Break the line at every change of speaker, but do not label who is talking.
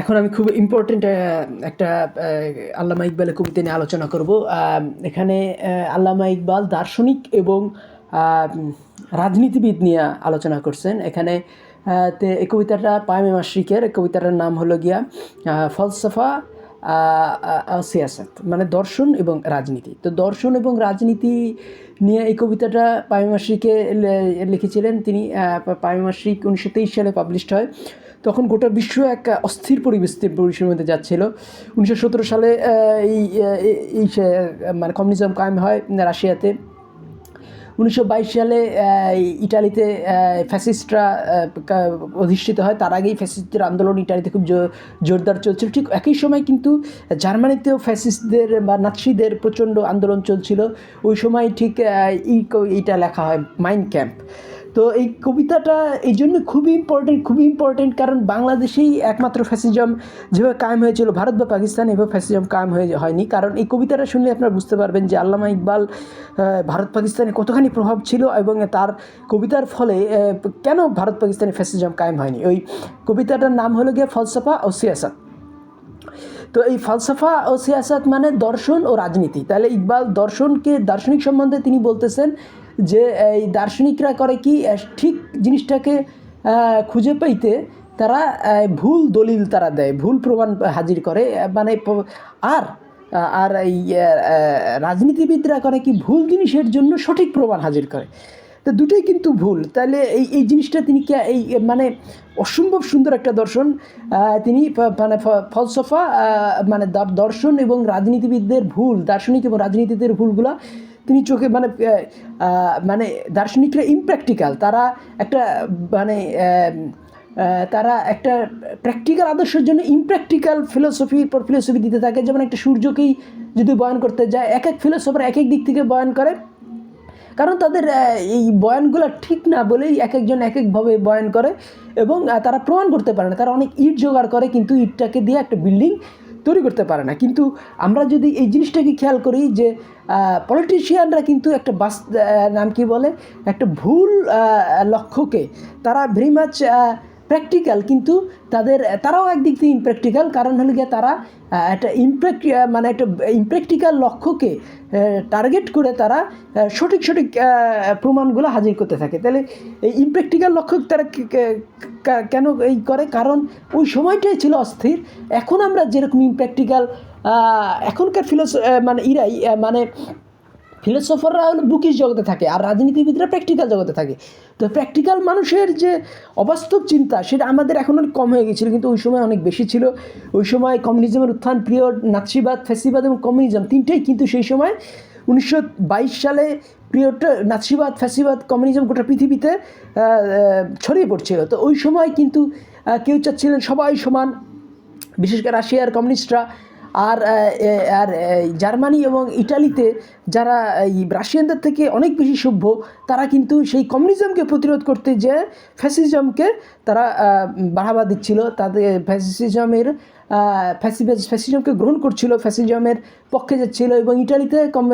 এখন আমি খুব ইম্পর্টেন্ট একটা আল্লামা ইকবালের কবিতা নিয়ে আলোচনা করব। এখানে আল্লামা ইকবাল দার্শনিক এবং রাজনীতিবিদ নিয়ে আলোচনা করছেন। এখানে এই কবিতাটা পায়মে মাসিকের কবিতাটার নাম হলো গিয়া ফলসফা সিয়াসত মানে দর্শন এবং রাজনীতি। তো দর্শন এবং রাজনীতি নিয়ে এই কবিতাটা পাইমাসিকে লিখেছিলেন। তিনি পাইমাসিক উনিশশো তেইশ সালে পাবলিশড হয়। তখন গোটা বিশ্ব এক অস্থির পরিবেশ পরিবেশের মধ্যে যাচ্ছিল। উনিশশো সতেরো সালে এই এই মানে কমিউনিজম কায়েম হয় রাশিয়াতে। উনিশশো বাইশ সালে ইটালিতে ফ্যাসিস্টরা অধিষ্ঠিত হয়। তার আগেই ফ্যাসিস্টদের আন্দোলন ইটালিতে খুব জোরদার চলছিল। ঠিক একই সময় কিন্তু জার্মানিতেও ফ্যাসিস্টদের বা নাৎসিদের প্রচণ্ড আন্দোলন চলছিল। ওই সময় ঠিক এই এইটা লেখা হয় মাইন্ড ক্যাম্প তো এই কবিতাটা এই জন্য খুবই ইম্পর্টেন্ট খুবই ইম্পর্টেন্ট কারণ বাংলাদেশেই একমাত্র ফ্যাসিজম যেভাবে কায়েম হয়েছিল, ভারত বা পাকিস্তান এভাবে ফ্যাসিজম কায়েম হয়ে হয়নি। কারণ এই কবিতাটা শুনলে আপনারা বুঝতে পারবেন যে আল্লামা ইকবাল ভারত পাকিস্তানে কতখানি প্রভাব ছিল এবং তার কবিতার ফলে কেন ভারত পাকিস্তানে ফ্যাসিজম কায়েম হয়নি? ওই কবিতাটার নাম হলো গিয়ে ফলসফা ও সিয়াসত। তো এই ফালসাফা ও সিয়াসাত মানে দর্শন ও রাজনীতি। তাহলে ইকবাল দর্শনকে, দার্শনিক সম্বন্ধে তিনি বলতেছেন যে এই দার্শনিকরা করে কি ঠিক জিনিসটাকে খুঁজে পাইতে তারা ভুল দলিল তারা দেয়, ভুল প্রমাণ হাজির করে মানে আর আর এই রাজনীতিবিদরা করে কি ভুল জিনিসের জন্য সঠিক প্রমাণ হাজির করে। তো দুটোই কিন্তু ভুল। তাহলে এই এই জিনিসটা তিনি কে, এই মানে অসম্ভব সুন্দর একটা দর্শন তিনি মানে ফলসফা মানে দর্শন এবং রাজনীতিবিদদের ভুল, দার্শনিক এবং রাজনীতিদের ভুলগুলা তিনি চোখে মানে মানে দার্শনিকরা ইমপ্র্যাকটিক্যাল তারা একটা মানে তারা একটা প্র্যাকটিক্যাল আদর্শের জন্য ইমপ্র্যাকটিক্যাল ফিলোসফির পর ফিলোসফি দিতে থাকে। যেমন একটা সূর্যকেই যদি বয়ান করতে যায়, এক এক ফিলোসফার এক এক দিক থেকে বয়ান করে। কারণ তাদের এই বয়ানগুলো ঠিক না বলেই এক একজন এক একভাবে বয়ান করে এবং তারা প্রমাণ করতে পারে না। তারা অনেক ইট জোগাড় করে, কিন্তু ইটটাকে দিয়ে একটা বিল্ডিং তৈরি করতে পারে না। কিন্তু আমরা যদি এই জিনিসটাকে খেয়াল করি যে পলিটিশিয়ানরা কিন্তু একটা বাস নাম কি বলে? একটা ভুল লক্ষ্যকে তারা ভেরি মাচ প্র্যাকটিক্যাল কিন্তু তাদের, তারাও একদিক থেকে ইমপ্র্যাকটিক্যাল কারণ হলো গিয়ে তারা একটা ইমপ্র্যাক মানে একটা ইমপ্র্যাকটিক্যাল লক্ষ্যকে টার্গেট করে তারা সঠিক সঠিক প্রমাণগুলো হাজির করতে থাকে। তাহলে এই ইমপ্র্যাকটিক্যাল লক্ষ্য তারা কেন এই করে? কারণ ওই সময়টাই ছিল অস্থির। এখন আমরা যেরকম ইমপ্র্যাকটিক্যাল এখনকার ফিলোস মানে ইরাই মানে ফিলোসফাররা হলো বুকিশ জগতে থাকে আর রাজনীতিবিদরা প্র্যাকটিক্যাল জগতে থাকে। তো প্র্যাকটিক্যাল মানুষের যে অবাস্তব চিন্তা, সেটা আমাদের এখন অনেক কম হয়ে গেছিল কিন্তু ওই সময় অনেক বেশি ছিল। ওই সময় কমিউনিজমের উত্থান, পিরিয়ড, নাৎসিবাদ, ফ্যাসিবাদ এবং কমিউনিজম তিনটেই কিন্তু সেই সময় উনিশশো বাইশ সালে পিরিয়ডটা নাৎসিবাদ, ফ্যাসিবাদ, কমিউনিজম গোটা পৃথিবীতে ছড়িয়ে পড়ছিল। তো ওই সময় কিন্তু কেউ চাচ্ছিলেন সবাই সমান। বিশেষ করে রাশিয়ার কমিউনিস্টরা আর আর জার্মানি এবং ইটালিতে যারা, এই রাশিয়ানদের থেকে অনেক বেশি সভ্য, তারা কিন্তু সেই কমিউনিজমকে প্রতিরোধ করতে যে ফ্যাসিজমকে তারা বাড়াবা দিচ্ছিল। তাদের ফ্যাসিজমের ফ্যাসিজমকে গ্রহণ করছিল, ফ্যাসিজমের পক্ষে যাচ্ছিল এবং ইটালিতে কম